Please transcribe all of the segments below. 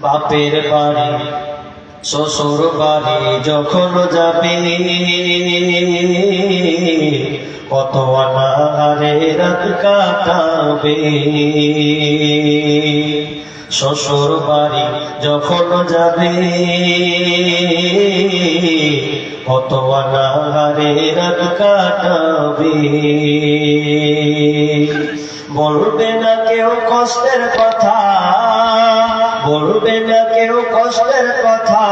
বাপের বাড়ি, শ্বশুর বাড়ি যখন যাবে। কত আনারে রাত কাটাবে। শ্বশুর বাড়ি যখন যাবে, কত আনারে রাত কাটাবে। বলবে না কেউ কষ্টের কথা বলবে না কেউ কষ্টের কথা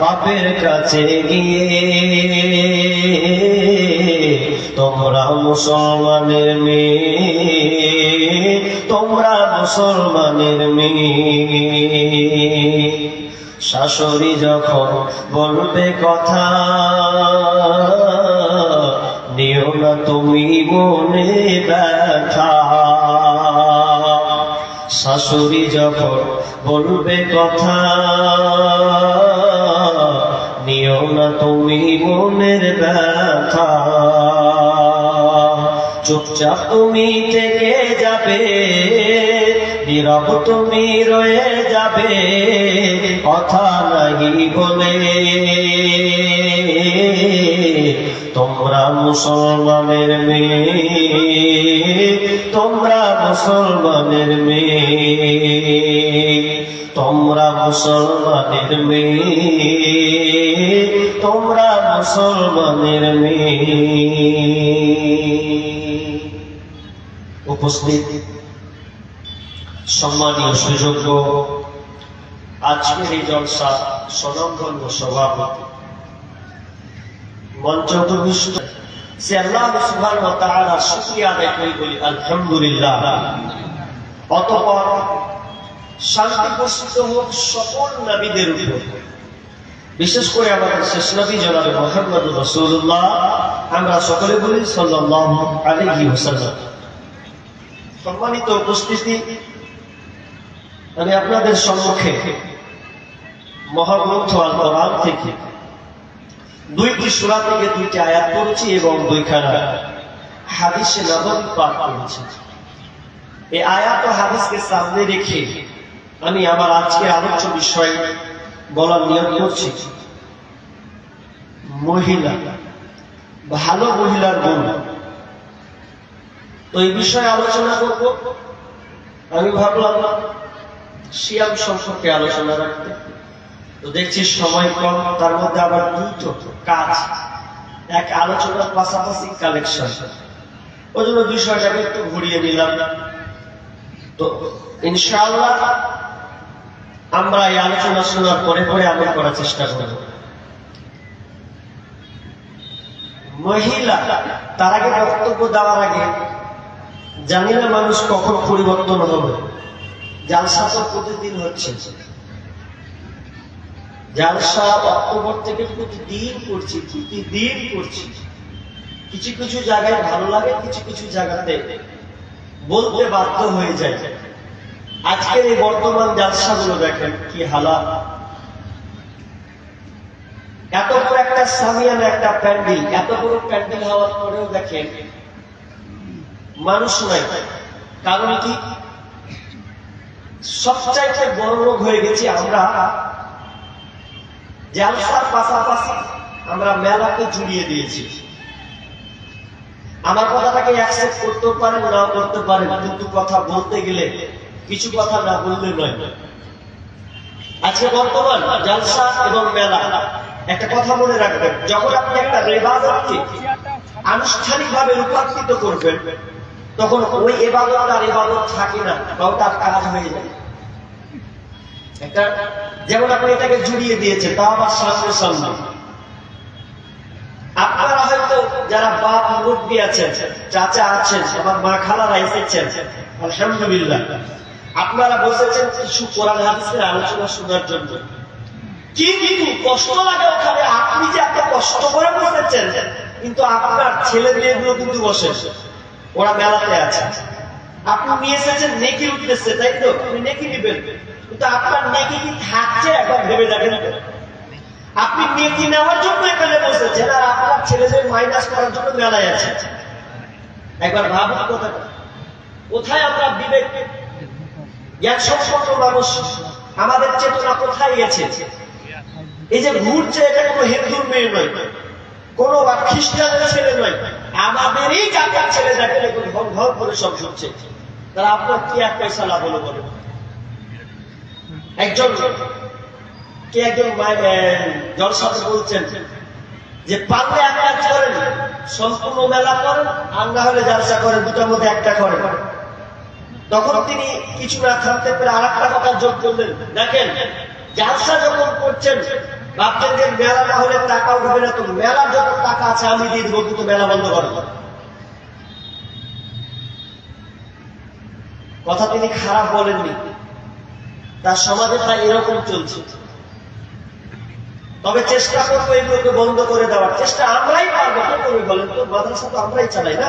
বাপের কাছে গিয়ে। তোমরা মুসলমানের মেয়ে, তোমরা মুসলমানের মেয়ে। শাশুড়ি যখন বলবে কথা, নিও না তুমি মনে ব্যথা শাশুড়ি যখন বলবে কথা, নিও না তুমি মনের ব্যথা। চুপচাপ তুমি থেকে যাবে, নীরব তুমি রয়ে যাবে, কথা নাহি বলে। তোমরা মুসলমানের মেয়ে তোমরা মুসলমানের মেয়ে, তোমরা মুসলমানের মেয়ে, তোমরা মুসলমানের মেয়ে। উপস্থিত সম্মানীয় সুযোগ্য আজকের এই জলসা সনন্দন্য সভাপতি মঞ্চ উপবিষ্ট সে আল্লাহ সুবহান ওয়া তাআলা শুকরিয়া আদায় করি, বলি আলহামদুলিল্লাহ। অতঃপর শান্তি বর্ষিত হোক সকল নবীদের উপর। বিশেষ করে আমাদের শেষ নবী জনাবে মোহাম্মদ রাসূলুল্লাহ, আমরা সকলে বলি সাল্লাল্লাহু আলাইহি ওয়াসাল্লাম। সম্মানিত উপস্থিতি, আমি আপনাদের সম্মুখে মহাগ্রন্থ আল কোরআন থেকে দুইটি সূরা থেকে দুইটি আয়াত পড়েছি এবং দুইখানা হাদিসে নববী পাঠ করেছি। এই আয়াত ও হাদিসকে সামনে রেখে আমি আমার আজকে আলোচ্য বিষয় বলার নিয়ম করছি। মহিলা, ভালো মহিলার গুণ। তো এই বিষয়ে আলোচনা করব। আমি ভাবলাম শিয়াম সম্পর্কে আলোচনা রাখতে। তো দেখছি সময় কম, তার মধ্যে আবার দুটো কাজ। এক আলোচনার পাশাপাশি কালেকশন ওই জন্য বিষয়টাকে একটু ঘুরিয়ে নিলাম। তো ইনশাআল্লাহ আমরা এই আলোচনা শোনার পরে পরে আমল করার চেষ্টা করব। মহিলা, তার আগে বক্তব্য দেওয়ার আগে জানি না মানুষ কখন পরিবর্তন হবে। জালসা তো প্রতিদিন হচ্ছে। জালসা অক্টোবর থেকে প্রতিদিন করছি প্রতিদিন করছি। কিছু কিছু জায়গায় ভালো লাগে, কিছু কিছু জায়গাতে বলতে বাধ্য হয়ে যায় আজকের এই বর্তমান জালসাগুলো দেখেন কি হালা এত বড় একটা সামিয়ান, একটা প্যান্ডেল, এত বড় প্যান্ডেল হওয়ার পরেও দেখেন মানুষ নাই। কারণ কি? সবচাইতে বড় রোগ হয়ে গেছি আমরা জালসার পাশাপাশি আমরা মেলাকে জুড়িয়ে দিয়েছি। আমার কথাটাকে অ্যাকসেপ্ট করতে পারেন না করতে পারেন, কিন্তু কথা বলতে গেলে কিছু কথা না বললে নয়। আজকে বর্তমান জালসা এবং মেলা, একটা কথা মনে রাখবেন, যখন আপনি একটা রেবাদতকে আনুষ্ঠানিকভাবে রূপান্তরিত করবেন, তখন ওই এবাদত আর এবাদত থাকে না, বা ওটার কাজ হয়ে যায়। একটা যেমন আপনি এটাকে জুড়িয়ে দিয়েছেন তা আবার সামনে সামনে আপনারা হয়তো যারা বাপ মুরব্বী আছেন, চাচা আছেন আমার মা খালারা এসেছেন, আলহামদুলিল্লাহ। আপনারা বসেছেন কিছু কোরআন হাদিসের আলোচনা শোনার জন্য। কিন্তু কষ্ট লাগে ওখানে, আপনি যে এত কষ্ট করে বসেছেন, কিন্তু আপনার ছেলে মেয়েগুলো কিন্তু বসে। ওরা মেলাতে আছে। আপনি নিয়ে এসেছেন, নেকি উঠতেছে, তাই তো? আপনি নেকি নিবেন কিন্তু আপনার নেকি কি থাকছে? একবার ভেবে দেখেন। আপনি নেকি নেওয়ার জন্য এখানে বসেছেন, আর আপনার ছেলেদের মাইনাস করার জন্য মেলায় আছে। একবার ভাবুন কথাটা কোথায় আমরা বিবেক? জ্ঞান সম্পন্ন মানুষ, আমাদের চেতনা কোথায় গেছে? এই যে ঘুরছে, এটা কোনো হিন্দুর মেয়ে নয়, কোন বা খ্রিস্টানের ছেলে নয়, আমাদেরই জায়গার ছেলে দেখে দেখুন ঘর ঘর করে সব ঘুরছে। তারা আপনার কি এক পয়সা লাভ হলো বলে। একজন কে একজন জলসাতে বলছেন যে, পারলে এক কাজ করেন, সম্পূর্ণ মেলা করেন, আর না হলে জালসা করেন, দুটার মধ্যে একটা করেন। তখন তিনি কিছু না থাকতে পেরে আর একটা কথা যোগ করলেন, দেখেন, জালসা যখন করছেন, ভাবছেন যে মেলা না হলে টাকা উঠবে না, তো মেলা যত টাকা আছে, আমি দিয়ে দেবো কিন্তু মেলা বন্ধ করে। কথা তিনি খারাপ বলেননি। তার সমাজে তা এরকম চলছে। তবে চেষ্টা করব এগুলোকে বন্ধ করে দেওয়ার। চেষ্টা আমরাই পারব, কে করবে বলেন তো? মাদ্রাসা তো আমরাই চালাই না?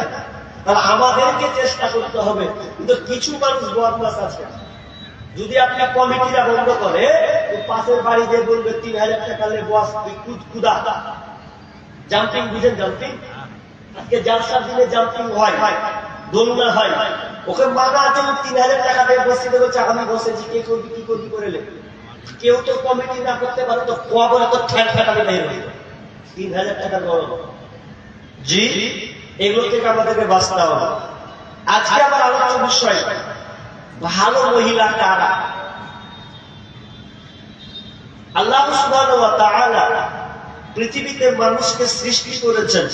তাহলে আমাদেরকে চেষ্টা করতে হবে। কিন্তু কিছু মানুষ বদমাস আছে। যদি আপনি কমিটিরা বন্ধ করে পাশের বাড়ি যে বলবে, তিন হাজার টাকা বস কুদ জাম্পিং বুঝেন জাম্পিং আজকে জালসার দিনে জাম্পিং হয়। দোলনা হয়। ওকে মানা আছে তিন হাজার টাকা দিয়ে বসে দেবো আমি বসেছি কে করবি, কি করবি করে লে কেউ তো কমিটি না করতে পারে, তো কোয়া বলে তো ঠ্যাক ফেটাবে বের হয়ে তিন হাজার টাকা গরম। জি, এগুলো থেকে আমাদেরকে বাঁচতে হবে। আজকে আমার আলোচনার বিষয়। ভালো মহিলা কারা? আল্লাহ তাআলা পৃথিবীতে মানুষকে সৃষ্টি করেছেন।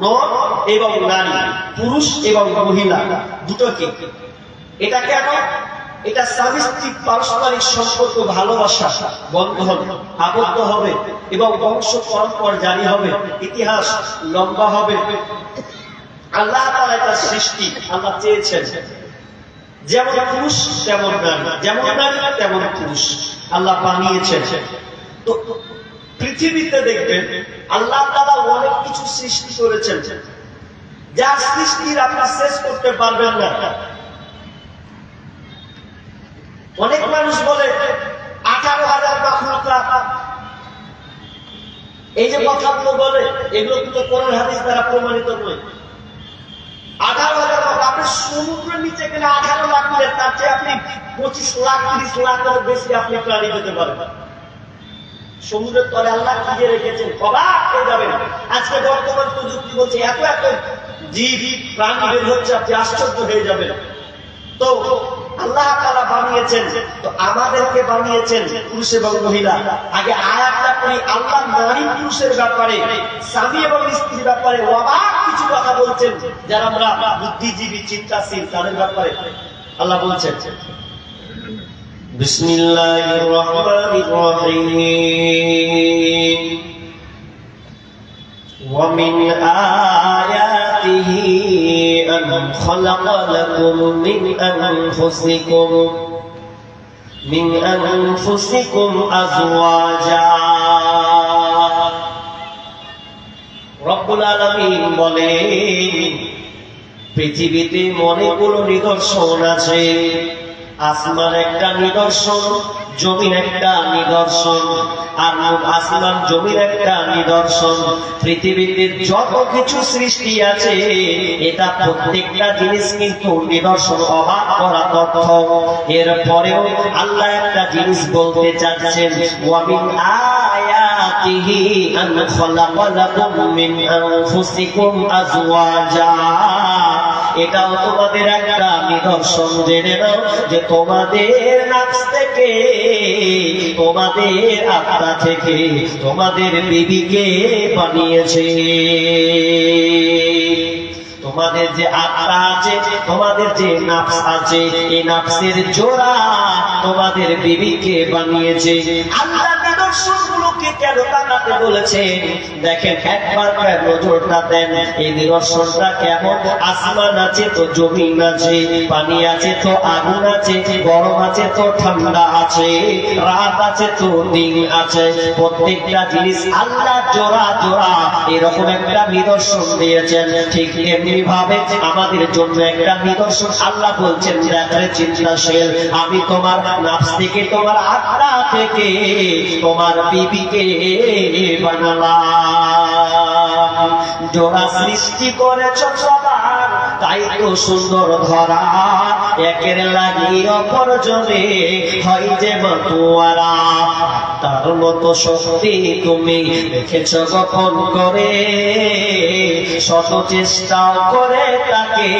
নর এবং নারী, পুরুষ এবং মহিলা দুটোকে এটা কেন এটা স্বামী স্ত্রী পারস্পরিক সম্পর্ক, ভালোবাসা বন্ধ হবে আবদ্ধ হবে এবং বংশ পরম্পর জারি হবে, ইতিহাস লম্বা হবে। আল্লাহ তারা এটা সৃষ্টি, আল্লাহ চেয়েছেন। যেমন পুরুষ, তেমন নারী, যেমন নারী, তেমন পুরুষ। আল্লাহ বানিয়েছেন। তো পৃথিবীতে দেখবেন আল্লাহ তারা অনেক কিছু সৃষ্টি করেছেন। যার সৃষ্টির আপনি শেষ করতে পারবেন না। অনেক মানুষ বলে, আঠারো হাজার মাখলুকা এই যে কথাগুলো বলে, এগুলো কিন্তু কোরআন হাদিস দ্বারা প্রমাণিত নয়। আঠারো হাজার আপনি সমুদ্রের নিচে গেলে আঠারো লাখ তার চেয়ে আপনি পঁচিশ লাখ, তিরিশ লাখের বেশি আপনি প্রাণী পেতে পারবেন। সমুদ্রের তলে আল্লাহ কি যে রেখেছেন অবাক হয়ে যাবেন আজকে বর্তমান প্রযুক্তি বলছে, এত এত জীব, প্রাণী বের হচ্ছে, আপনি আশ্চর্য হয়ে যাবেন। তো আল্লাহ তারা বানিয়েছেন, তো আমাদেরকে বানিয়েছেন পুরুষ এবং মহিলা। আগে আয়াতটা করি আল্লাহ নারী পুরুষের ব্যাপারে, স্বামী এবং স্ত্রীর ব্যাপারে অবাক কিছু কথা বলছেন, যারা আমরা বুদ্ধিজীবী, চিন্তাশীল, তাদের ব্যাপারে আল্লাহ বলছেন। بسم الله الرحمن الرحيم ومن آياته أن خلق لكم من أنفسكم من أنفسكم أزواجا رب العالمين বলেন পৃথিবীতে অনেকগুলো নিদর্শন আছে আসমান একটা নিদর্শন জমিন একটা নিদর্শন, আর আসমান জমিন একটা নিদর্শন। পৃথিবীতে যত কিছু সৃষ্টি আছে, এটা প্রত্যেকটা জিনিস কিন্তু নিদর্শন, অবাক করা তথ্য। এরপরেও আল্লাহ একটা জিনিস বলতে চাচ্ছেন আয়াতিহি আন খালাকা লাকুম মিন আনফুসিকুম আজওয়াজা। এটাও তোমাদের একটা নিদর্শন, জেনে নাও যে তোমাদের নাফস থেকে, তোমাদের আত্মা থেকে, তোমাদের বিবিকে বানিয়েছে। তোমাদের যে আত্মা আছে, তোমাদের যে নাফস আছে, এই নাফসের জোড়া তোমাদের বিবিকে বানিয়েছে। আল্লাহ কেন বলেছেন দেখেন, একবার নজরটা দেন, এই নিদর্শনটা কেমন? আসমান আছে তো জমিন আছে, পানি আছে তো আগুন আছে, গরম আছে তো ঠান্ডা আছে, রাত আছে তো দিন আছে। প্রত্যেকটা জিনিস আল্লাহ জোড়া জোড়া এরকম একটা নিদর্শন দিয়েছেন। ঠিক এমনি ভাবে আমাদের জন্য একটা নিদর্শন আল্লাহ বলছেন দেখে চিন্তাশীল, আমি তোমার নাফস থেকে, তোমার আত্মা থেকে, তোমার বিবিকে বানালাম জোড়া সৃষ্টি করেছ সবার, তাই তো সুন্দর ধরা। একের লাগি অপর জনে হয় যে মতুয়ারা। তার মতো শক্তি তুমি রেখেছ গোপন করে। শত চেষ্টা করে তাকে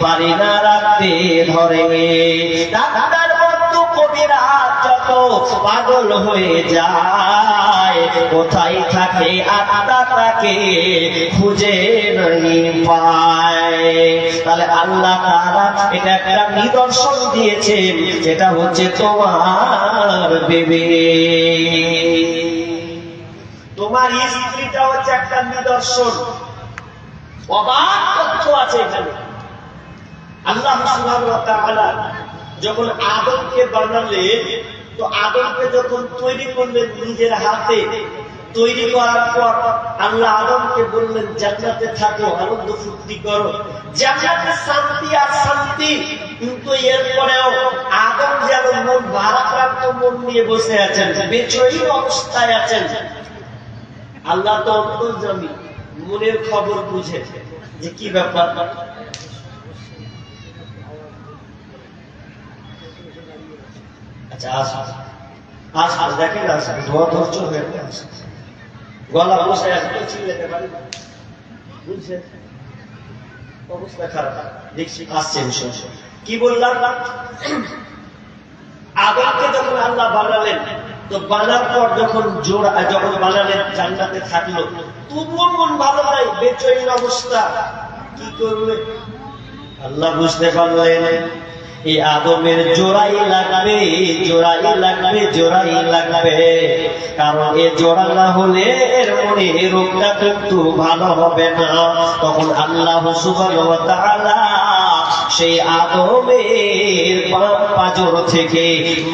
পারি না রাখতে ধরে। ডাক্তার বন্ধু কবিরা যত পাগল হয়ে যায়। কোথায় থাকে আত্মা তাকে খুঁজে পায়। তাহলে আল্লাহ তাআলা এটা একটা নিদর্শন দিয়েছেন, যেটা হচ্ছে তোমার বেবি তোমার স্ত্রীটা হচ্ছে একটা নিদর্শন। অবাক তথ্য আছে এখানে। আল্লাহ যখন আদমকে বানালেন তো আদমকে যখন তৈরি করলেন নিজের হাতে, তৈরি করার পর আল্লাহ আদমকে বললেন, জান্নাতে থাকো, আনন্দ ফুর্তি করো। জান্নাতে শান্তি আর শান্তি, কিন্তু এরপরেও আদম যেন মন ভারাক্রান্ত মন নিয়ে বসে আছেন বেচই অবস্থায় আছেন। আল্লাহ তো অন্তর্জামী মনের খবর বুঝে। যে কি ব্যাপার? আচ্ছা দেখেন হয়ে গলা দেখছি আসছেন কি বললাম? আদমকে যখন আল্লাহ বানালেন, তো বানার পর যখন জোড়া, যখন বানালেন জান্নাতে থাকল, তবুও মন ভালো নাই বেচৈন অবস্থা। কি করবে? আল্লাহ বুঝতে পারলেন। এই আদমের জোড়াই লাগবে জোড়াই লাগবে জোড়াই লাগবে। কারণ এ জোড়া না হলে এর মনে রোগটা কিন্তু ভালো হবে না। তখন আল্লাহ সুবাহ তাআলা সেই আদমের পাজর থেকে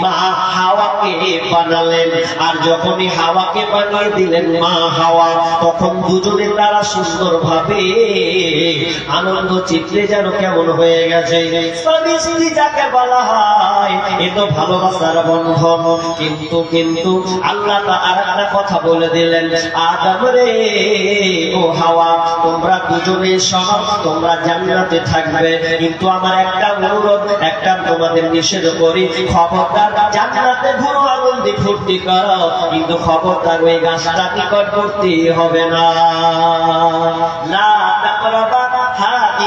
মা হাওয়াকে বানালেন। আর যখনই হাওয়াকে বানিয়ে দিলেন মা হাওয়া, তখন দুজনে তারা সুন্দর ভাবে আনন্দ চিত্রে যেন কেমন হয়ে গেছে। যাকে বলা হয়, এ তো ভালোবাসার বন্ধন কিন্তু কিন্তু আল্লাহ তা আর একটা কথা বলে দিলেন, আদম রে, ও হাওয়া, তোমরা দুজনে সব তোমরা জান্নাতে থাকবে। কিন্তু আমার একটা অনুরোধ, একটা তোমাদের নিষেধ করি, খবরদার জান্নাতে ঘুরো দিয়ে ফুর্তি করো, কিন্তু খবরদার ওই গাছটা নিকটবর্তী হবে না। লা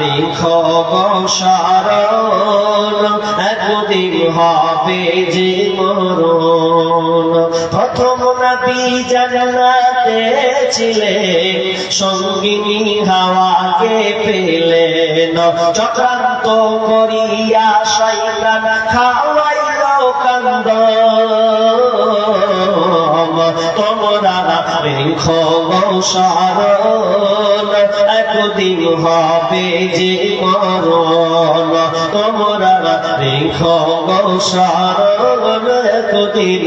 রেখো সারণ একদিন হবে যে মরণ। প্রথম নবী জানাতে ছিলেন, সঙ্গিনী হাওয়াকে পেলেন। চক্রান্ত করিয়া শয়তান খাওয়াইল তোমরা রেখো সারণ একদিন হবে যে মরণ। তোমরা রেখো সারণ একদিন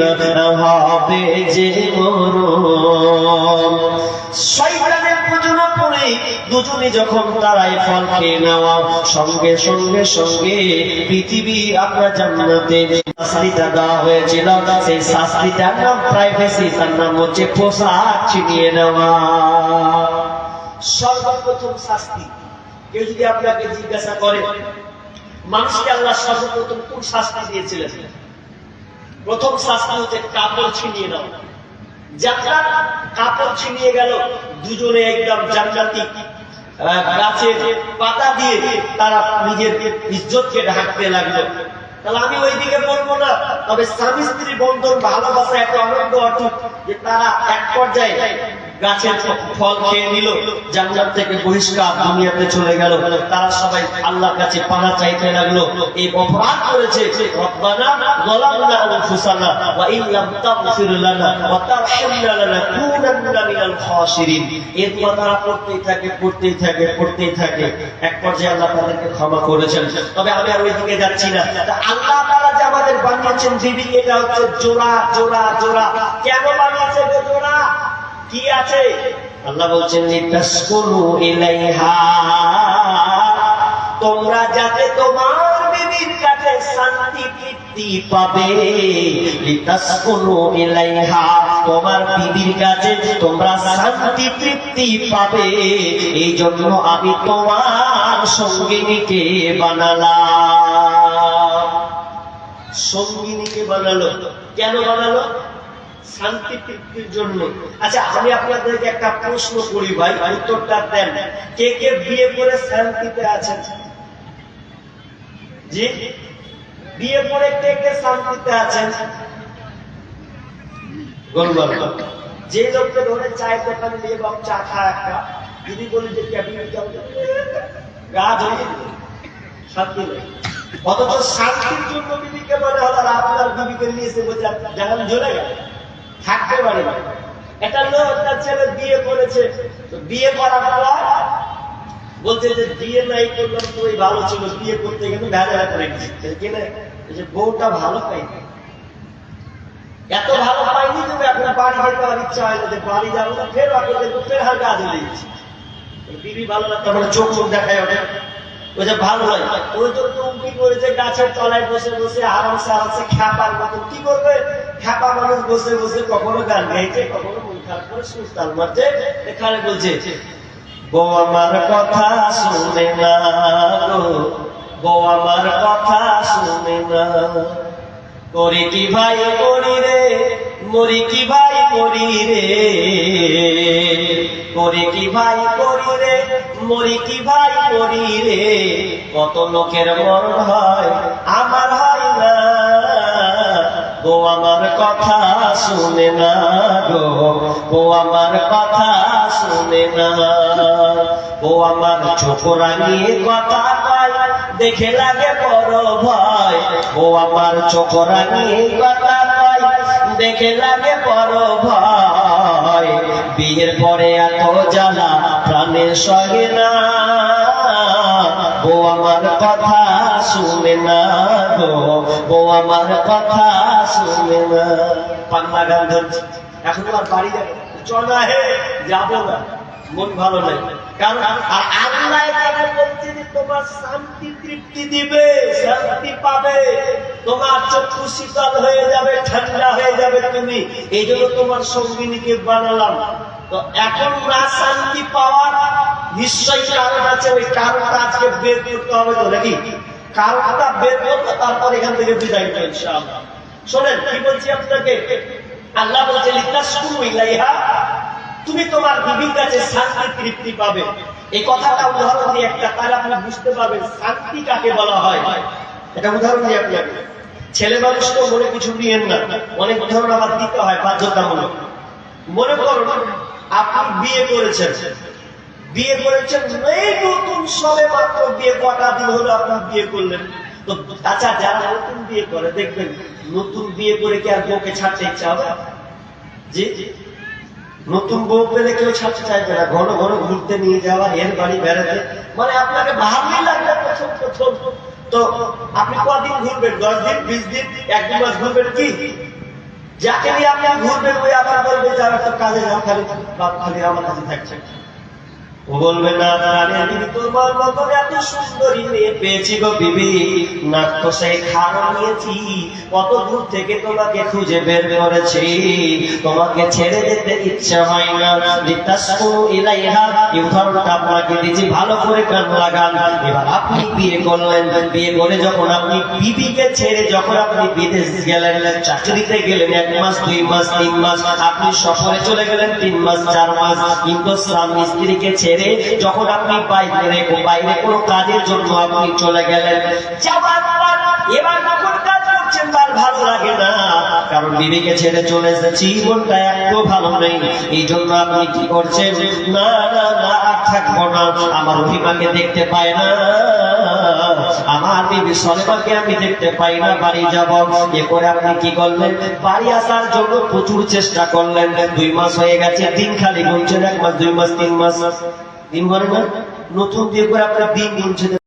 হবে যে মরণ। শয়তানের পুজনো দুজনে যখন তারাই ফল খেয়ে নেওয়া সঙ্গে সঙ্গে সঙ্গে পৃথিবী আপনার জান্নাতে শাস্তিটা দেওয়া হয়েছিল। সেই শাস্তিটার নাম প্রাইভেসি তার নাম হচ্ছে পোশাক ছিনিয়ে নেওয়া। সর্বপ্রথম শাস্তি, কেউ যদি আপনাকে জিজ্ঞাসা করে, মানুষকে আল্লাহ সর্বপ্রথম কোন শাস্তি দিয়েছিলেন? প্রথম শাস্তি হচ্ছে কাপড় ছিনিয়ে নেওয়া। যাত্রা কাপড় ছিনিয়ে গেল। দুজনে একদম জান্নাতি। গাছের পাতা দিয়ে তারা নিজের ইজ্জতকে ঢাকতে লাগল। তাহলে আমি ওইদিকে বলব না, তবে স্বামী স্ত্রী বন্ধন, ভালোবাসা এত আনন্দ অর্থ যে তারা এক পর্যায়ে ফল খেয়ে থেকে বহিষ্কার চলে গেল। তারা সবাই আল্লাহর পানা চাইতে লাগল। থাকে এক পর্যায়ে ক্ষমা করেছেন। তবে আমি আর ওইদিকে যাচ্ছি না। আল্লাহ তাআলা যে আমাদের বানিয়েছেন, দিদি, এটা হচ্ছে জোড়া জোড়া জোড়া। কেন বানিয়েছে জোড়া? কি আছে? আল্লাহ বলছেন তোমরা যাতে তোমার বিবির কাছে শান্তি তৃপ্তি পাবে তোমার বিবির কাছে তোমরা শান্তি তৃপ্তি পাবে। এই জন্য আমি তোমার সঙ্গিনীকে বানালাম। সঙ্গিনীকে বানালো? কেন বানালো? শান্তি তৃপ্তির জন্য। আচ্ছা আমি আপনাদেরকে একটা প্রশ্ন করি ভাই, উত্তরটা দেন। কে কে বিয়ে করে শান্তিতে আছেন? জি? বিয়ে করে কে কে শান্তিতে আছেন? যে লোককে ধরে চায় দোকানে নিয়ে বাবু চা খা একটা যদি বলি যে ক্যাবিনেট গা ধরে শান্তি অথচ শান্তির জন্য বিবিকে মনে হলো আপনার বিবিকে নিয়েছে বলছে যেমন জ্বলে গেল। থাকতে পারে। না একটা লোক তার ছেলে বিয়ে করেছে। বিয়ে করার পর বলছে যে বিয়ে নাই করলাম তো ওই ভালো ছিল, বিয়ে করতে গেলে ভেজা করে কেন যে বউটা ভালো পাই এত ভালো পাইনি তুমি এখন বাড়ি যেতে আমার ইচ্ছা হয় না যে বাড়ি যাব না, ফের আগে দেখব ফের হার কাজ হয়ে গেছে বিবি ভালো লাগতো মানে চোখ মুখ দেখায় ওঠে ওই যে ভালো হয়। ওই তো টুঙ্কি করেছে, গাছের তলায় বসে বসে আরামসে আরামসে খ্যাপার মতো। কি করবে? খ্যাপা মানুষ বসে বসে কখনো গান গাইছে, কখনো মন খারাপ করে সুস্তাল মারছে, এখানে বলছে, বউ আমার কথা শুনে না গো, বউ আমার কথা শুনে না। করি কি ভাই করি রে, মরি কি ভাই করি রে? করি কি ভাই করি রে, মরি কি ভাই করি রে? কত লোকের মরণ হয় আমার হয় গো আমার কথা শুনে না গো। গো আমার কথা শুনে না। ও আমার চোখ কথা কয়, দেখে লাগে বড় ভয়। ও আমার চোখ কথা কয়, দেখে লাগে বড় ভয়। বিয়ের পরে এত জ্বালা, প্রাণের সহে না। ও আমার কথা শুনে না গো। ও আমার কথা শুনে না। পান্না গান ধরছি। এখন আর বাড়ি চল না হে, যাব না। মন ভালো নাই। কারণ তোমার শান্তি তৃপ্তি দিবে, শান্তি পাবে। তোমার হয়ে যাবে, ঠান্ডা হয়ে যাবে তুমি। এই জন্য তোমার সঙ্গিনীকে বানালাম। তো এখন না শান্তি পাওয়ার নিশ্চয়ই কারণ আছে, ওই কারণটা আজকে বের করতে হবে তো নাকি? কারণটা বের করতে, তারপর এখান থেকে বিদায় নিতে ইনশাআল্লাহ। শোনেন, কি বলছি আপনাকে? আল্লাহ বলছে লিতাসকুনু ইলাইহা তুমি তোমার বিবির কাছে শান্তি তৃপ্তি পাবে। এই কথাটা উদাহরণ দিয়ে একটা, তাহলে আপনি বুঝতে পারবেন শান্তি কাকে বলা হয়। এটা উদাহরণ দিয়ে আপনি ছেলে মানুষ তো মনে কিছু নিয়েন না। অনেক উদাহরণ আবার দিতে হয় বাধ্যতামূলক। মনে করুন আপনি বিয়ে করেছেন। বিয়ে করেছেন এই নতুন সবে মাত্র বিয়ে, কটা দিন হলো আপনি বিয়ে করলেন? তো আচ্ছা যারা নতুন বিয়ে করে, দেখবেন নতুন বিয়ে করে কি আর বউকে ছাড়তে ইচ্ছা হবে? জি। নতুন বউ পেলে কেউ ছাড়তে চাইবে না। ঘন ঘন ঘুরতে নিয়ে যাওয়া, এর বাড়ি বেড়াতে। মানে আপনাকে ভালোই লাগবে প্রথম প্রথম। তো আপনি কদিন ঘুরবেন? দশ দিন, বিশ দিন, এক দু মাস ঘুরবেন কি? যাকে নিয়ে আপনি ঘুরবেন ওই আবার বলবে যারা সব কাজে যাও খালি খালি আমার কাছে থাকছে। বলবে, না আরে মতন এত সুন্দরী মেয়ে পেয়েছি গো বিবি। তো সেই খারাপ নিয়েছি, কত দূর থেকে তোমাকে খুঁজে বের করেছি। তোমাকে ছেড়ে যেতে হয় না। লিতাসকু ইলাইহা, এই উদাহরণটা আপনাকে ভালো করে কান লাগান। এবার আপনি বিয়ে করলেন। বিয়ে করে যখন আপনি বিবিকে ছেড়ে যখন আপনি বিদেশ গেলেন, চাকরিতে গেলেন এক মাস, দুই মাস, তিন মাস, আপনি সফরে চলে গেলেন তিন মাস, চার মাস। কিন্তু স্বামী স্ত্রীকে ছেড়ে যখন আপনি বাইরে বাইরে কোনো কাজের জন্য আপনি চলে গেলেন এবার যখন কাজ করছেন, তার ভালো লাগে না। কারণ বিবিকে ছেড়ে চলে এসেছি, জীবনটা একটু ভালো নেই। এই জন্য আপনি কি করছেন? না না না, আর থাকব না। আমার রহিমাকে দেখতে পাই না। আমার বিবি সলেমাকে আমি দেখতে পাই না। বাড়ি যাব। এ করে আপনি কি করলেন? বাড়ি আসার জন্য প্রচুর চেষ্টা করলেন। দুই মাস হয়ে গেছে, দিন খালি গুনছেন এক মাস, দুই মাস, তিন মাস। দিন বলে না? নতুন দিয়ে করে আপনার দিন গুনছেন